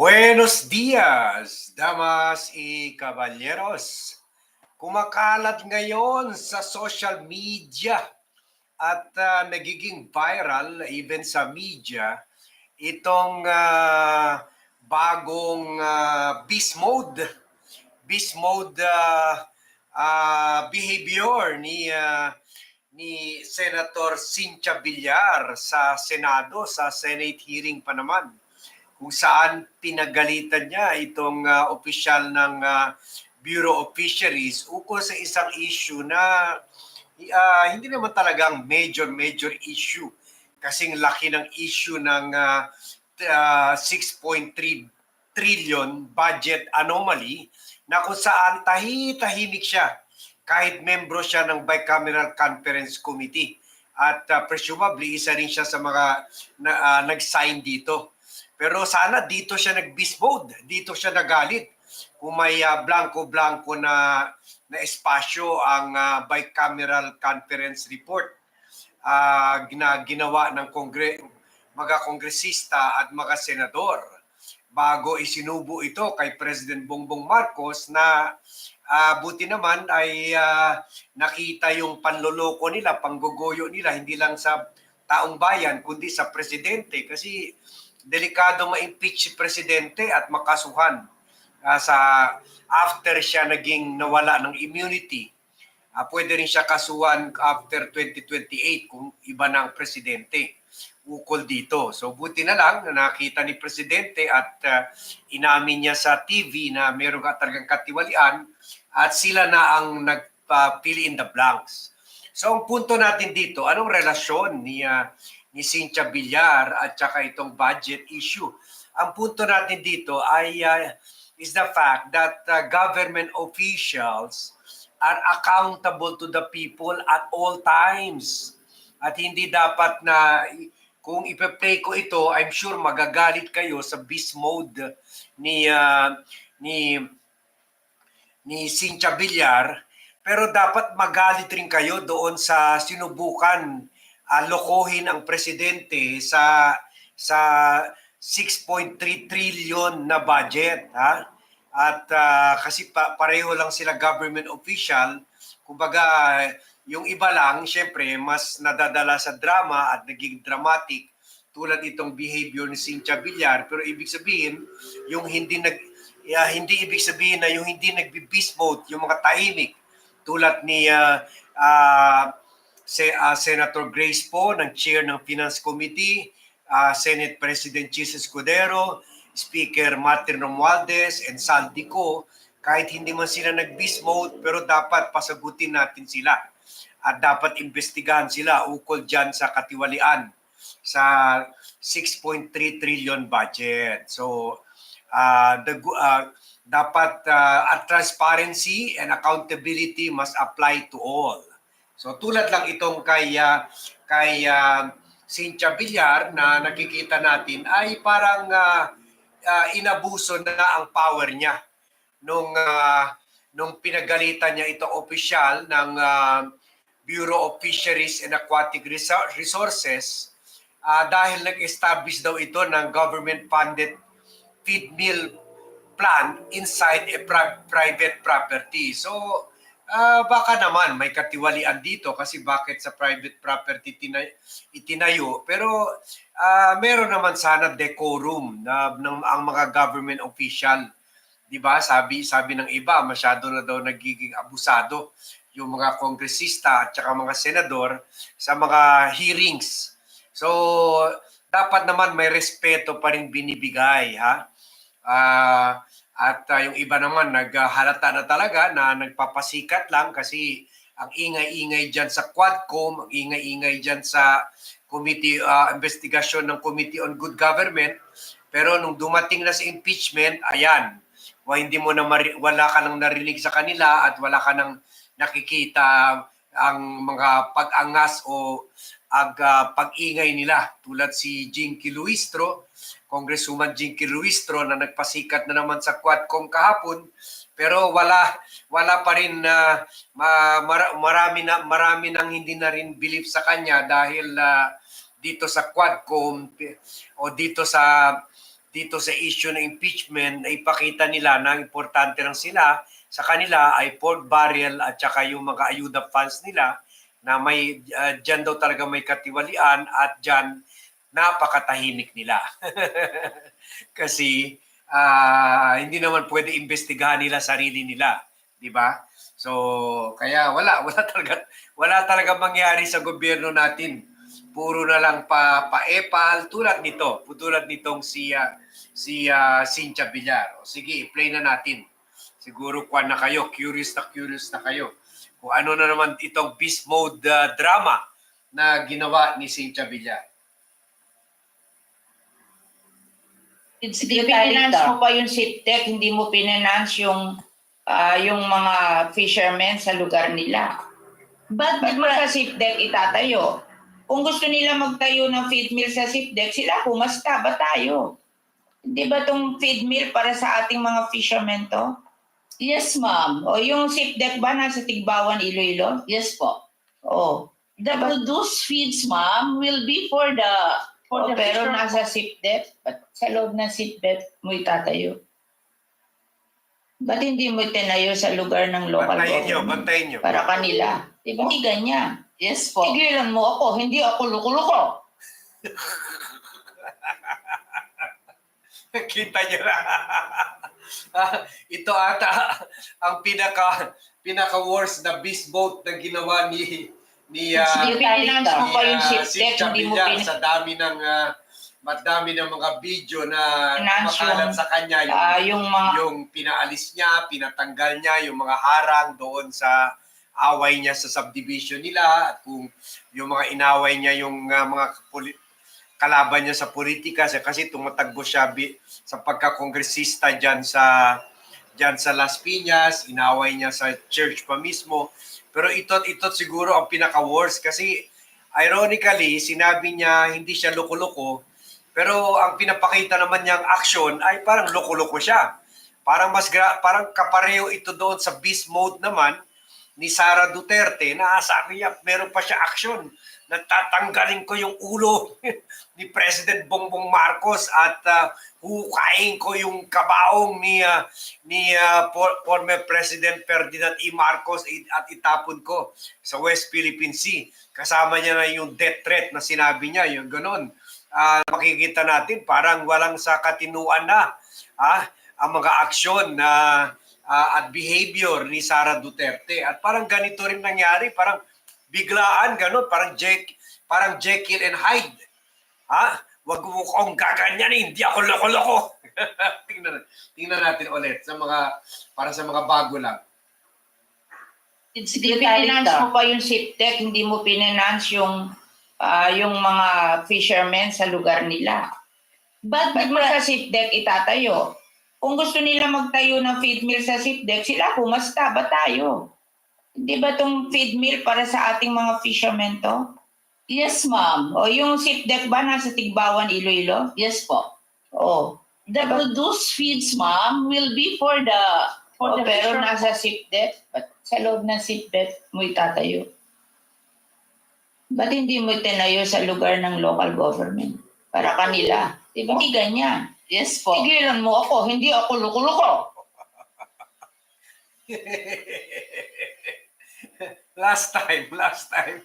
Buenos dias, damas y caballeros. Kumakalat ngayon sa social media at ah, nagiging viral even sa media itong ah, bagong ah, beast mode beast mode ah, ah, behavior ni ah, ni Senator Cynthia Villar sa Senado sa Senate hearing pa naman kung saan pinagalitan niya itong ah, opisyal ng ah, Bureau of Fisheries ukol sa isang issue na ah, hindi naman talagang major major issue kasing laki ng issue ng t- ah, 6.3 trillion budget anomaly na kung saan tahi-tahimik siya kahit membro siya ng Bicameral Conference Committee at ah, presumably isa rin siya sa mga na, ah, nag-sign dito. Pero sana dito siya nag-beast mode, dito siya nagalit. Kung may ah, blanco-blanco na na espasyo ang ah, bicameral conference report ah, gina, ginawa ng kongre mga kongresista at mga senador bago isinubo ito kay President Bongbong Marcos na ah, buti naman ay ah, nakita yung panloloko nila, panggogoyo nila hindi lang sa taong bayan kundi sa presidente kasi delikado ma-impeach si presidente at makasuhan ah, sa after siya naging nawala ng immunity. Ah, pwede rin siya kasuhan after 2028 kung iba na ang presidente ukol dito. So buti na lang na nakita ni presidente at ah, inamin niya sa TV na meron ka talagang katiwalian at sila na ang nagpa-fill in the blanks. So ang punto natin dito, anong relasyon ni ah, ni Cynthia Villar at saka itong budget issue? Ang punto natin dito ay ah, is the fact that ah, government officials are accountable to the people at all times. At hindi dapat na kung ipe-play ko ito, I'm sure magagalit kayo sa beast mode ni ah, ni ni Cynthia Villar, pero dapat magalit rin kayo doon sa sinubukan ah, lokohin ang presidente sa sa 6.3 trillion na budget ha? At ah, kasi pa, pareho lang sila government official. Kumbaga yung iba lang syempre mas nadadala sa drama at naging dramatic tulad itong behavior ni Cynthia Villar. Pero ibig sabihin yung hindi nag ah, hindi ibig sabihin na yung hindi nagbi-beast mode yung mga tahimik tulad ni ah, ah, Se- ah, Senator Grace Po ng chair ng Finance Committee, ah, Senate President Chis Escudero, Speaker Martin Romualdez, and Saldico, kahit hindi man sila nag-beast mode, pero dapat pasagutin natin sila. At dapat imbestigahan sila ukol dyan sa katiwalian sa 6.3 trillion budget. So, uh, the, ah, dapat ah, at transparency and accountability must apply to all. So tulad lang itong kay ah, kay ah, Cynthia Villar na nakikita natin ay parang ah, ah, inabuso na ang power niya nung ah, nung pinagalitan niya itong opisyal ng ah, Bureau of Fisheries and Aquatic Resources ah, dahil nag-establish daw ito ng government-funded feed mill plan inside a pri- private property. So, ah, baka naman may katiwalian dito kasi bakit sa private property tina- itinayo. Pero ah, meron naman sana decorum na ng ang mga government official. 'Di ba? Sabi sabi ng iba, masyado na daw nagiging abusado yung mga kongresista at saka mga senador sa mga hearings. So, dapat naman may respeto pa rin binibigay, ha? Ah, at ah, yung iba naman naghalata na talaga na nagpapasikat lang kasi ang ingay-ingay diyan sa Quadcom, ang ingay-ingay diyan sa Committee ah, Investigation ng Committee on Good Government. Pero nung dumating na sa impeachment, ayan, wa hindi mo na wala ka nang narinig sa kanila at wala ka nang nakikita ang mga pag-angas o ag ah, pag-ingay nila tulad si Jinky Luistro, Congresswoman Jinky Luistro na nagpasikat na naman sa Quadcom kahapon pero wala wala pa rin na ma, mara- marami na marami nang hindi na rin believe sa kanya dahil ah, dito sa Quadcom o dito sa dito sa issue ng impeachment na ipakita nila na importante lang sila sa kanila ay pork barrel at saka yung mga ayuda funds nila na may uh, dyan daw talaga may katiwalian at dyan napakatahimik nila. Kasi ah, hindi naman pwede imbestigahan nila sarili nila, di ba? So, kaya wala, wala talaga wala talaga mangyari sa gobyerno natin. Puro na lang pa paepal tulad nito, tulad nitong si ah, si ah, Cynthia Villar. O, sige, play na natin. Siguro kwan na kayo, curious na curious na kayo. Kung ano na naman itong beast mode ah, drama na ginawa ni Cynthia Villar. Hindi pinance mo pa yung SIPTEC, hindi mo pinance yung ah, yung mga fishermen sa lugar nila. Ba't ba't mo sa SIPTEC itatayo? Kung gusto nila magtayo ng feed mill sa SIPTEC, sila pumasta, ba tayo? Hindi ba itong feed mill para sa ating mga fishermen to? Yes, ma'am. O yung SIPTEC ba nasa Tigbawan, Iloilo? Yes po. O. The those feeds, ma'am, will be for the for O, the pero fisher- nasa SIPTEC, ba't sa loob ng SIPTEC mo itatayo? Ba't hindi mo tinayo sa lugar ng local Bantayin nyo, government? bantayin nyo. Para kanila. Di ba? Hindi ganyan. Yes po. Tigilan mo ako, hindi ako luko-luko. Kita nyo na. Ah, Ito ata ang pinaka pinaka worst na beast boat na ginawa ni ni Hindi pinance mo pa yung ah, Cynthia hindi mo pin... sa dami ng ah, madami ng mga video na kumakalat sa kanya yung, Ah, yung mga... yung pinaalis niya, pinatanggal niya yung mga harang doon sa away niya sa subdivision nila at kung yung mga inaway niya yung ah, mga poli- kalaban niya sa politika kasi tumatagbo siya bi- sa pagkakongresista diyan sa diyan sa Las Piñas, inaway niya sa church pa mismo. Pero ito ito siguro ang pinaka worst kasi ironically sinabi niya hindi siya loko-loko pero ang pinapakita naman niyang action ay parang loko-loko siya. Parang mas gra- parang kapareho ito doon sa beast mode naman ni Sara Duterte na sabi niya meron pa siya action na tatanggalin ko yung ulo ni President Bongbong Marcos at uh, hukain ko yung kabaong ni uh, ni uh, for- former President Ferdinand E. Marcos at itapon ko sa West Philippine Sea. Kasama niya na yung death threat na sinabi niya, yung ganun. Ah, makikita natin parang walang sa katinuan na ah, ang mga aksyon na ah, at behavior ni Sara Duterte. At parang ganito rin nangyari, parang biglaan, ganun, parang Jack, parang Jekyll and Hyde. Ha? Wag mo kong gaganyan, hindi ako loko-loko. tingnan, tingnan natin ulit sa mga, para sa mga bago lang. It's Hindi pinance mo pa yung SIPTEC, hindi mo pinance yung ah, yung mga fishermen sa lugar nila. But Ba't mo sa SIPTEC itatayo? Kung gusto nila magtayo ng feed mill sa SIPTEC, sila pumasta, ba tayo? Hindi ba itong feed mill para sa ating mga fishermen to? yes, ma'am. O yung SIPTEC ba nasa Tigbawan, Iloilo? Yes po. O. The those feeds, ma'am, will be for the for O, the pero fisher- nasa SIPTEC, ba't sa loob ng SIPTEC mo itatayo? Ba't hindi mo tinayo sa lugar ng local government? Para kanila. Di ba? Hindi ganyan. Yes po. Tigilan mo ako, hindi ako luko-luko. last time, last time.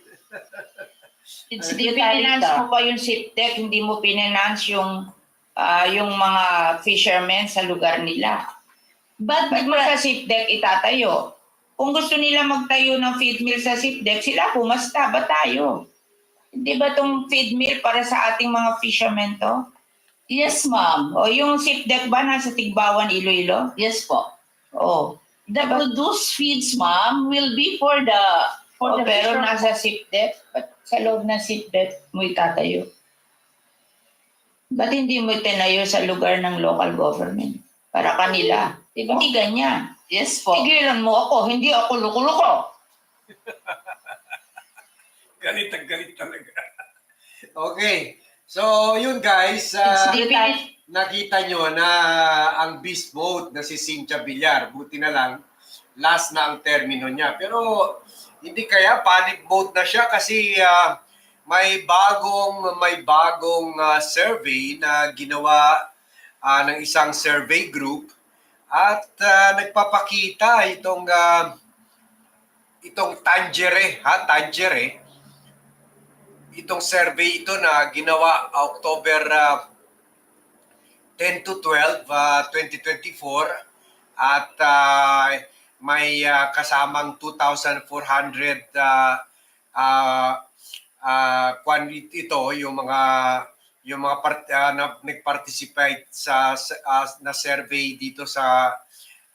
It's Hindi pinance mo pa yung SIPTEC, hindi mo pinance yung ah, yung mga fishermen sa lugar nila. But Ba't mo sa SIPTEC itatayo? Kung gusto nila magtayo ng feed mill sa SIPTEC, sila pumasta, ba tayo? Hindi ba itong feed mill para sa ating mga fishermen to? Yes, ma'am. O yung SIPTEC ba nasa Tigbawan, Iloilo? Yes po. O. The those feeds, ma'am, will be for the for O, the pero fisher- nasa SIPTEC, ba't sa loob ng SIPTEC mo itatayo? Ba't hindi mo tinayo sa lugar ng local government? Para kanila. Di ba? Hindi ganyan. Yes po. Tigilan mo ako, hindi ako luko-luko. Galit ang galit talaga. okay. So, yun guys. pin- nakita nyo na ang beast mode na si Cynthia Villar, buti na lang, last na ang termino niya. Pero hindi kaya panic mode na siya kasi ah, may bagong may bagong ah, survey na ginawa ah, ng isang survey group at ah, nagpapakita itong ah, itong Tangere, ha, Tangere. Itong survey ito na ginawa October ah, 10 to 12, ah, 2024 at ah, may ah, kasamang 2,400 uh, uh, uh, ito yung mga yung mga part, ah, na nag-participate sa, ah, na survey dito sa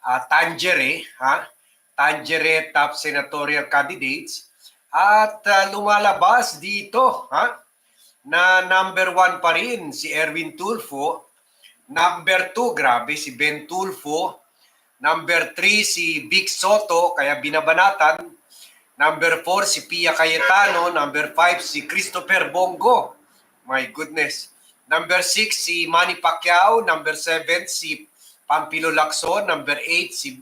ah, Tangere ha? Tangere top senatorial candidates at ah, lumalabas dito ha na number one pa rin si Erwin Tulfo. Number two grabe si Ben Tulfo. Number three si Vic Soto kaya binabanatan. Number 4 si Pia Cayetano, number 5 si Christopher Bongo. My goodness. Number 6 si Manny Pacquiao, number 7 si Pampilo Lacson, number 8 si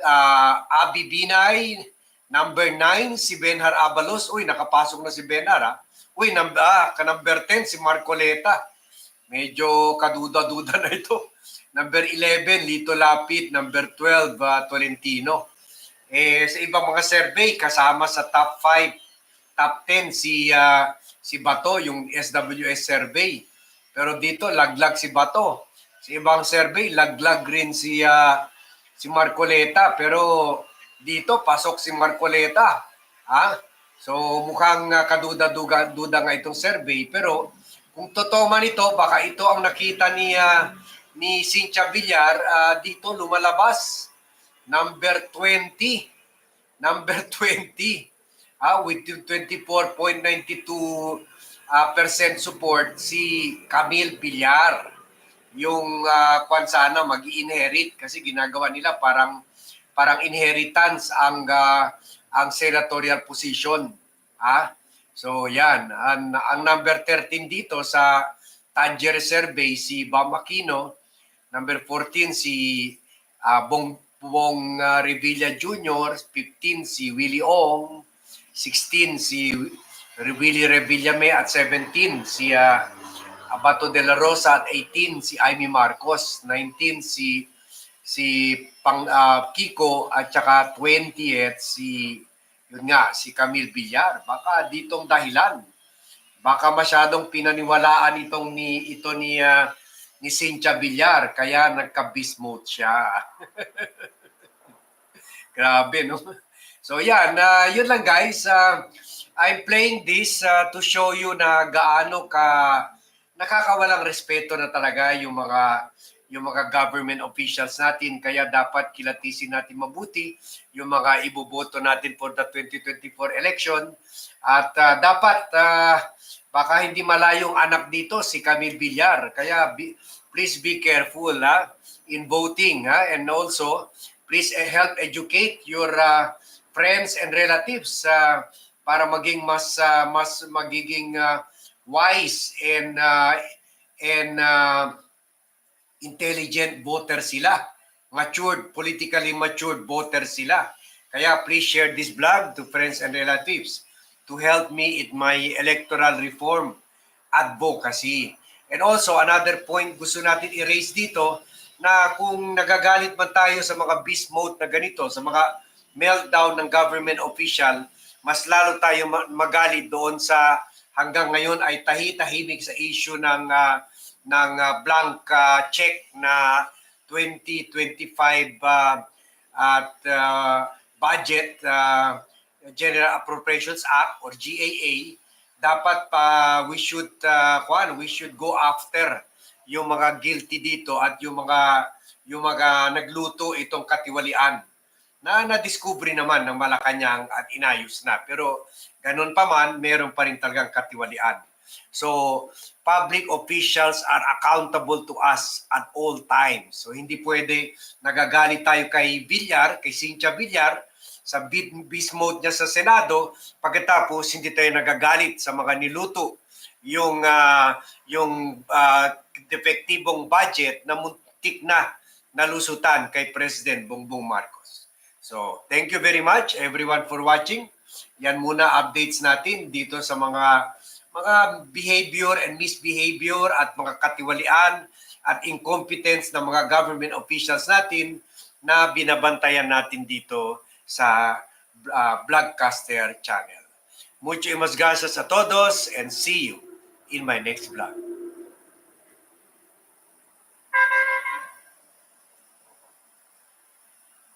ah, Abi Binay, number 9 si Benhar Abalos. Uy, nakapasok na si Benhar ha. Uy, number, ah, ka-number 10 si Marcoleta. Medyo kaduda-duda na ito. Number 11, Lito Lapid. Number 12, ah, Tolentino eh, sa ibang mga survey kasama sa top 5, top 10 si ah, si Bato yung SWS survey. Pero dito laglag si Bato. Sa ibang survey laglag rin si ah, si Marcoleta pero dito pasok si Marcoleta. Ha? So mukhang uh, kaduda-duda duda nga itong survey pero kung totoo man ito baka ito ang nakita ni ah, ni Cynthia Villar ah, dito lumalabas number 20. Number 20. Ah, with yung 24.92 ah, percent support si Camille Villar. Yung uh, kwan sana mag inherit kasi ginagawa nila parang parang inheritance ang ah, ang senatorial position. Ah, so yan, ang, ang number 13 dito sa Tanger survey si Bam Aquino, number 14 si ah, Bong Bong uh, Revilla Jr., 15 si Willie Ong, 16 si Willie Revillame at 17 si uh, Abato de la Rosa. At 18 si Amy Marcos, 19 si si Pang uh, Kiko at saka 20th si yun nga si Camille Villar. Baka ditong dahilan. Baka masyadong pinaniwalaan itong ni ito ni uh, ni Cynthia Villar kaya nagka-beast mode siya. Grabe, no? So yan, uh, yun lang guys. Uh, I'm playing this uh, to show you na gaano ka nakakawalang respeto na talaga yung mga yung mga government officials natin. Kaya dapat kilatisin natin mabuti yung mga iboboto natin for the 2024 election. At uh, dapat uh, baka hindi malayong anak dito si Camille Villar. Kaya be, please be careful ha, in voting ha, and also please uh, help educate your uh, friends and relatives uh, para maging mas uh, mas magiging uh, wise and uh, and uh, intelligent voter sila. Matured, politically matured voter sila. Kaya please share this blog to friends and relatives to help me in my electoral reform advocacy. And also, another point gusto natin i-raise dito, na kung nagagalit man tayo sa mga beast mode na ganito, sa mga meltdown ng government official, mas lalo tayo magalit doon sa hanggang ngayon ay tahi-tahimik sa issue ng uh, ng uh, blank uh, check na 2025 uh, at uh, budget uh, General Appropriations Act or GAA dapat pa we should uh, kwan, we should go after yung mga guilty dito at yung mga yung mga nagluto itong katiwalian na na-discover naman ng Malacanang at inayos na. Pero ganun pa man, meron pa rin talagang katiwalian. So, public officials are accountable to us at all times. So, hindi pwede nagagalit tayo kay Villar, kay Cynthia Villar, sa beast mode niya sa Senado, pagkatapos hindi tayo nagagalit sa mga niluto yung uh, yung uh, depektibong budget na muntik na nalusutan kay President Bongbong Marcos. So, thank you very much everyone for watching. Yan muna updates natin dito sa mga mga behavior and misbehavior at mga katiwalian at incompetence ng mga government officials natin na binabantayan natin dito sa ah, uh, Blogcaster channel. Mucho mas gracias a todos and see you in my next vlog.